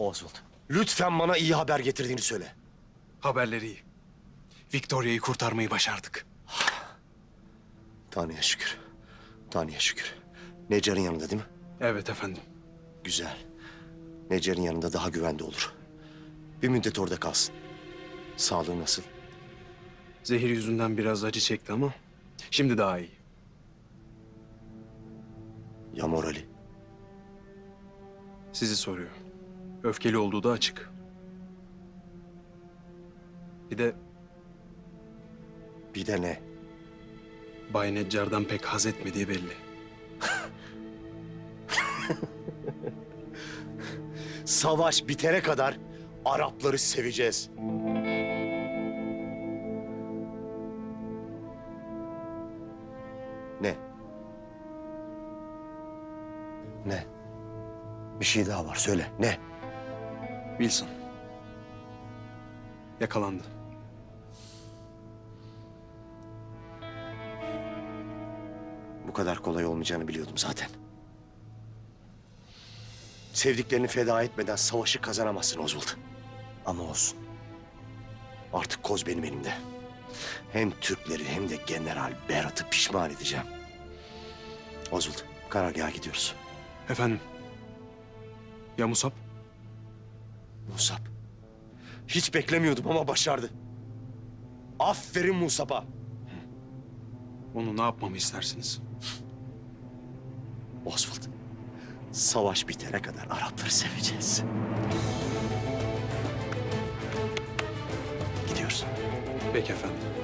Oswald, lütfen bana iyi haber getirdiğini söyle. Haberleri iyi. Victoria'yı kurtarmayı başardık. Tanrı'ya şükür. Tanrı'ya şükür. Necar'ın yanında değil mi? Evet efendim. Güzel. Necar'ın yanında daha güvende olur. Bir müddet orada kalsın. Sağlığı nasıl? Zehir yüzünden biraz acı çekti ama şimdi daha iyi. Ya morali? Sizi soruyor. Öfkeli olduğu da açık. Bir de Bir de ne? Bay Neccar'dan pek haz etmediği belli. Savaş bitene kadar Arapları seveceğiz. Ne? Ne? Bir şey daha var söyle. Ne? Wilson. Yakalandı. Bu kadar kolay olmayacağını biliyordum zaten. Sevdiklerini feda etmeden savaşı kazanamazsın Oswald. Ama olsun. Artık koz benim elimde. Hem Türkleri hem de General Berat'ı pişman edeceğim. Oswald, karargaha gidiyoruz. Efendim? Ya Musab? Musab. Hiç beklemiyordum ama başardı. Aferin Musab'a. Onu ne yapmamı istersiniz? Oswald, savaş bitene kadar Arapları seveceğiz. Gidiyoruz. Peki efendim.